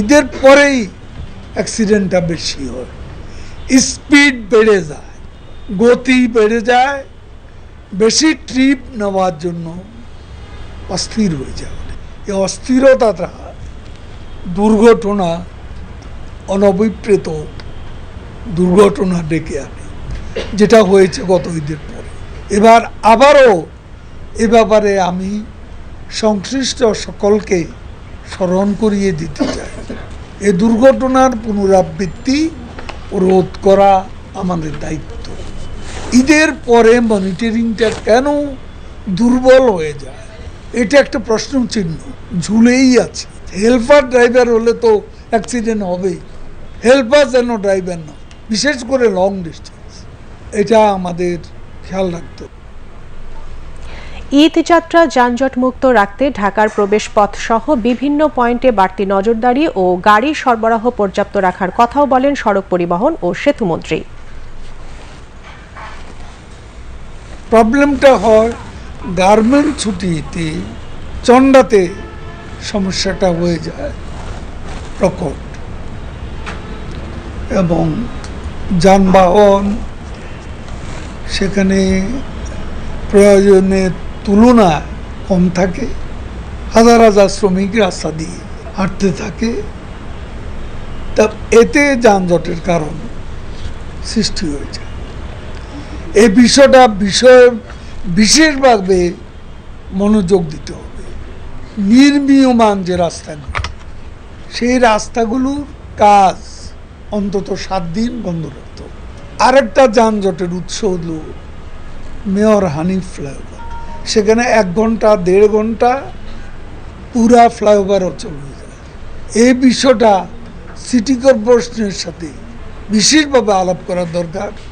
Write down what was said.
ঈদের পরেই অ্যাক্সিডেন্টটা বেশি হয়। স্পিড বেড়ে যায়, গতি বেড়ে যায়, বেশি ট্রিপ নেওয়ার জন্য অস্থির হয়ে যায় এই অস্থিরতাটা দুর্ঘটনা অনভিপ্রেত দুর্ঘটনা ডেকে আনে, যেটা হয়েছে গত ঈদের পরে। এবার আবারও এ ব্যাপারে আমি সংশ্লিষ্ট সকলকে স্মরণ করিয়ে দিতে এ দুর্ঘটনার পুনরাবৃত্তি রোধ করা আমাদের দায়িত্ব। ঈদের পরে মনিটরিংটা কেন দুর্বল হয়ে যায়? এটা একটা প্রশ্ন চিহ্ন ঝুলেই আছে। হেল্পার ড্রাইভার হলে তো অ্যাক্সিডেন্ট হবেই। হেল্পার যেন ড্রাইভার না, বিশেষ করে লং ডিস্টেন্স এটা আমাদের খেয়াল রাখতে হবে। ঈদ যাত্রা যানজট মুক্ত রাখতে ঢাকার প্রবেশ পথ সহ বিভিন্ন পয়েন্টে বাড়তি নজরদারি ও গাড়ি সরবরাহ পর্যাপ্ত রাখার কথাও বলেন সড়ক পরিবহন ও সেতুমন্ত্রী প্রবলেমটা হয় গার্মেন্ট ছুটিতে চন্ডাতে সমস্যাটা হয়ে যায় প্রকট। এবং যানবাহন সেখানে প্রয়োজনের তুলনায় কম থাকে। হাজার হাজার শ্রমিক রাস্তা দিয়ে হাঁটতে থাকে। তা এতে যানজটের কারণ সৃষ্টি হয়েছে। এই বিষয়টা বিষয় বিশেষভাবে মনোযোগ দিতে হবে। নির্মীয়মান যে রাস্তাগুলো সেই রাস্তাগুলোর কাজ অন্তত সাত দিন বন্ধ রাখতে আরেকটা যানজটের উৎস হল মেয়র হানিফ ফ্লাইওভার। সেখানে এক ঘণ্টা, দেড় ঘণ্টা পুরা ফ্লাইওভার অচল হয়ে যায় এই বিষয়টা সিটি কর্পোরেশনের সাথে বিশেষভাবে আলাপ করার দরকার।